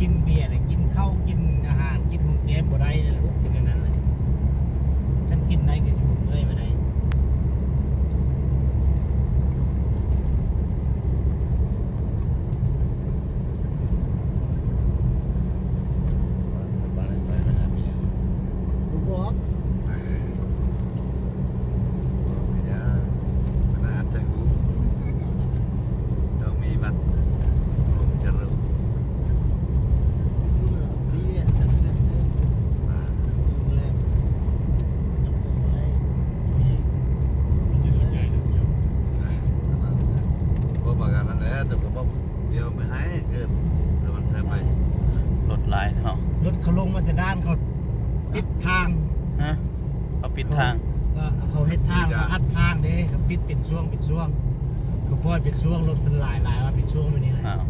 กินเบียร์เลยกินข้าวกินอาหารกินของเกมบ่ได้เลยพวกกินอันนั้นเลยฉันกินได้ก็สิบเมื่อยมาได้ บ้านไปไปหาเมีย บ่บอก ไม่ได้มันอาจจะรู้ต้องมีบัตรผมจะรู้ ดีอะสักสักเด้อดูแลสักตัวไว้นี่อยู่เลย ก็ประกันนั่นแหละแต่ก็บอกเดี๋ยวไม่ให้เกิดแต่มันแค่ไป รถหลายเนาะ รถเขาลงมาจากด้านเขาปิดทางฮะเขาปิดทางก็เขาเฮ็ดทางเขาอัดทางเด้เขาปิดเป็นช่วงเป็นช่วงเขาปล่อยเป็นช่วงรถเป็นหลายหลายว่าเป็นช่วงแบบนี้แหละอ้าว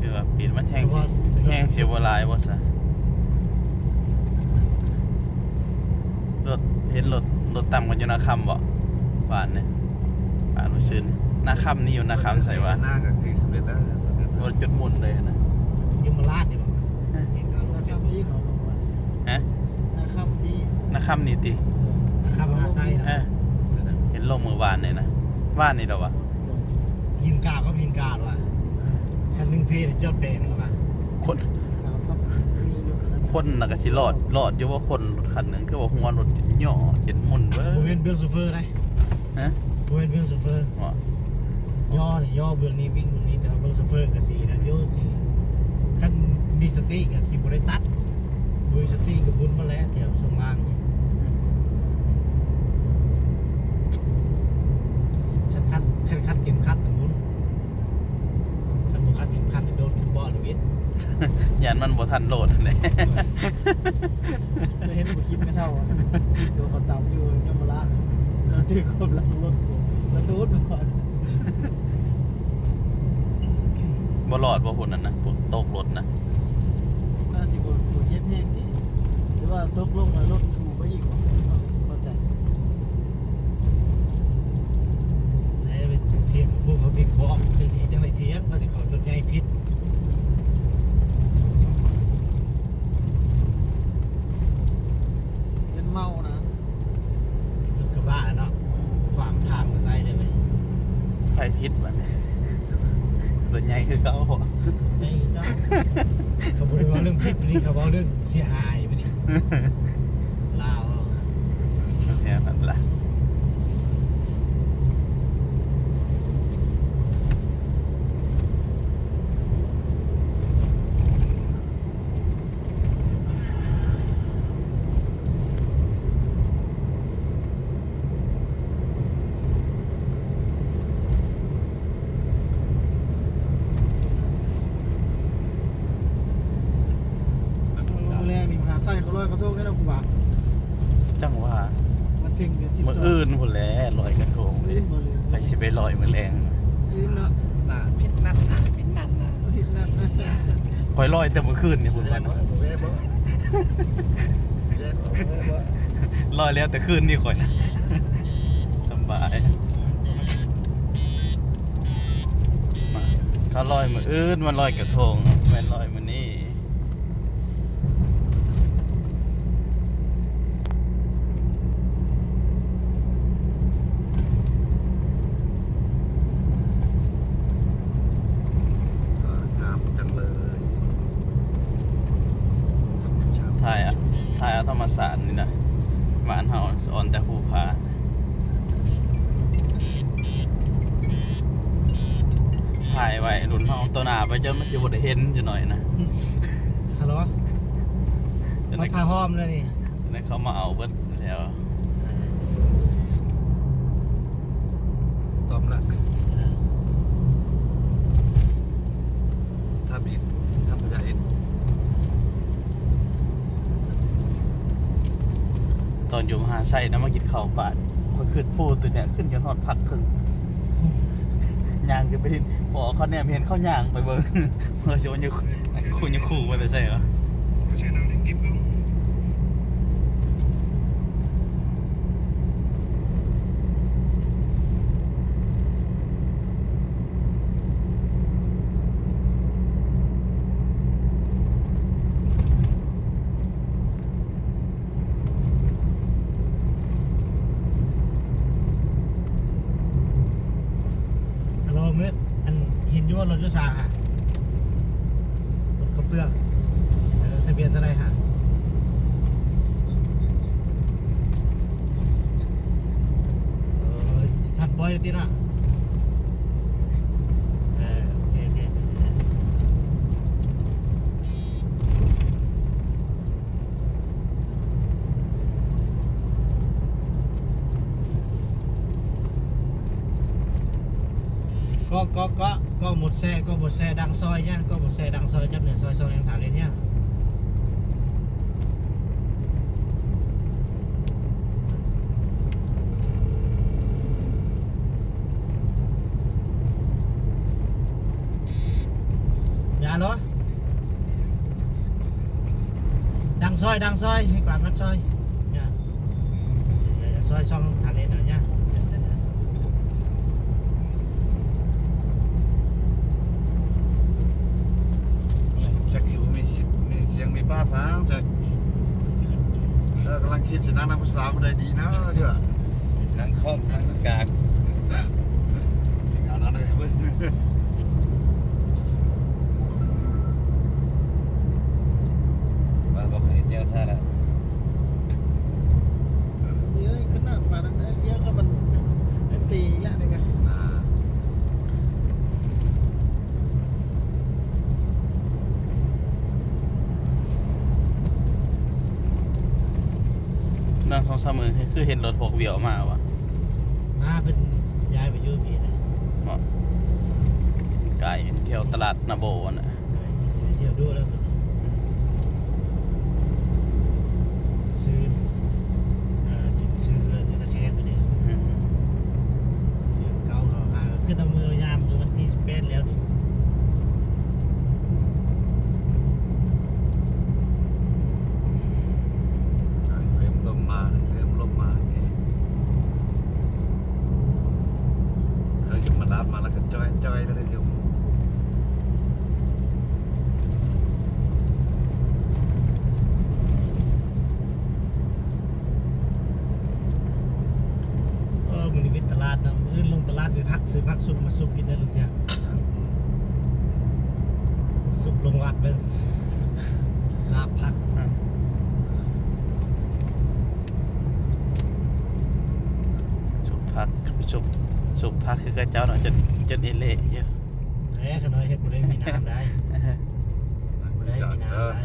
คือว่าปิดมันแห้งสิแห้งเสียบ่หลายบ่ซะรถเห็นรถรถต่ำกันอยู่นาคำบ่บ้านเนี่ยบ้านบ่ชื่นนาคำนี่อยู่นาคำใส่ว่าหน้าก็คือสำเร็จแล้วรถจุดหมุนเลยนะยมราชนี่บ่เห็นเขาลง นะครับที่เขาลงมา ฮะ นะครับที่ นา คำนี่ตินะครับมาไส้เอนะอเห็นลงมือวานเลยนะว่านนี่เหรอวะยินกาก็ยินกาว่ะคันหนึงเพจจอดแดงแล้วว่ะคนขาวครับมีอยู่นะคนน่ะก็สิรอดรอดอยู่ว่าคนรถคันหนึงคือว่าหัวรถย่อเจ็ดหมุนเว้บ่ยเว้นเบื้องซูเฟอร์ได้ฮะบ่เว้นเบื้องซูเฟอร์ว่าย่อนี่ย่อเบื้องนี้วิ่งตรงนี้แต่ว่าเบื้องซูเฟอร์ก็สีนั่นโยสีคันมีสติก็สิบ่ได้ตัดดูสติก็บุญมาแล้วแถวสงล่างนี่คันคั ดคันคัดเข็มขัดตรงนู้นคันบ่คัดเข็มขัดนี่โดนขึ้นเบ่อหรือวิทย์ยันมันบ่ทันโหลดเลยเห็นบุคลิปไม่เท่าอะดูเขาตามอยู่ยมราชเราถือความหลังรถแล้วรูดก่อนบ่รอดบ่พุ่นนั่นนะพวกตกรถนะ น่าจะบนบนเย็ดแห้งนี่หรือว่าตกลงมารถถูไปอีกว่าเข้าใจ ไอ้ไปเทียงพวกเขาบิ๊กบอกได้ทีจังไรเทียงว่าจะเขารถใหญ่พิษ เป็นเมานะ รถกระบะเนาะขวางทางมาใส่ได้ไหม ไฟพิษบัดนี้รถใหญ่คือเก่า ไอ้เจ้า เขาบอกว่าเรื่องพิษนี่เขาบอกเรื่องเสียหายไปนี่ลาวเอาเนี่ยนั่นล่ะ เอาแรก นี่หาไส้เขาลอยกระทงได้แล้วกูว่าจังว่ามันเพ่งเดือนสิบมื้อสองอื่นพุ่นแหละลอยกระทงอื่นบ่เลยไปสิไปลอยมื้อแรงอื่นเนาะน่าพิษนั่นนะพิษนั่นนะผิดนั่นนั่นนั่นคอยลอยแต่เมื่อคืนนี่พุ่นเว้ว่าบ่นะเว้บ่เว้บ่เว้บ่ลอยแล้วแต่คืนนี่ข่อยนะสำบายมาเขาลอยมื้ออื่นมันลอยกระทงแม่นลอยมื้อนี้ งามจังเลยธรรมชาติถ่ายอะถ่ายเอาธรรมศาสตร์นี่นะบ้านเฮาสอนแต่ภูผาถ่ายไว้รุ่นเฮาตัวหน้าไปจนมันสิบ่ได้เห็นอยู่หน่อยนะฮัลโหลจนมาได้พาห้อมเลยนี่จนได้เขามาเอาเบิดแล้วตอมละถ้าบิดถ้าพยาอิน ต อนอยู่มหาไซนะมากินข้าวบาดพอขึ้นพูตัวเนี้ยขึ้นจนหอดพักครึ่งย่างจะไปที่บอกเขาเนี่ยเห็นเขาย่างไปเบิ่งเมื่อจะมันจะคุณยังขู่มาแต่ใช่เหรอ ไม่ใช่น้ำดิบก็ ถยุสาฮะรถขับเปลือกทะเบียนอะไรฮะเออทัดบอยอยู่ที่น่ะเออโอเคโอเค ก็ก็ก็ก็หมดแซ่ก็หมดแซ่ดังซอยเนี่ยก็หมดแซ่ดังซอยจับเนี่ยซอย มีเสียงมีป้าสาวจักเออกำลังคิดสินะนักภาษาคนใดดีนะเดี๋ยวนั่งคล่อมนั่งกากสิ่งเอานั้นเลยเว้ยว่าบอกให้เจ้าท่าละ เดี๋ยวขนาดปานนั้นเดี๋ยวก็มันไอ้ปีละนี่กัน อ่า นั่งท้ องสามมือคือเห็นรถบอกเวียวมาวะมาเป็นย้ายไปอยูพีเลยเหมาะไก่เที่ยวตลาดนาโบน่ะสิได้เที่ยวดูแล้วเป็นซื้อเอ่อจิตซื้อเนื้อตะแคงไปเนี่ย อืม ซื้อเก่าเขาหาขึ้นเอามือยามจนวันที่สิบแปดแล้วนี่ เริ่มลมมาเลยเริ่มลมมาเลยแกเคยจะมารับมาแล้วก็จ้อยจ้อยแล้วเดี๋ยว เออมันวิตลาดนะมื้อลงตลาดไปพัก ซื้อพักซุปมาซุปกินได้ลูกเสียซุปลงวัดเบิ่งลาบพักชุบพักชุบชุบพักคือกระเจ้าเนาะจนจนเอเละเยอะแหล้ขน้อยเฮ็ดบ่ได้มีน้ำได้บ่ได้มีน้ำได้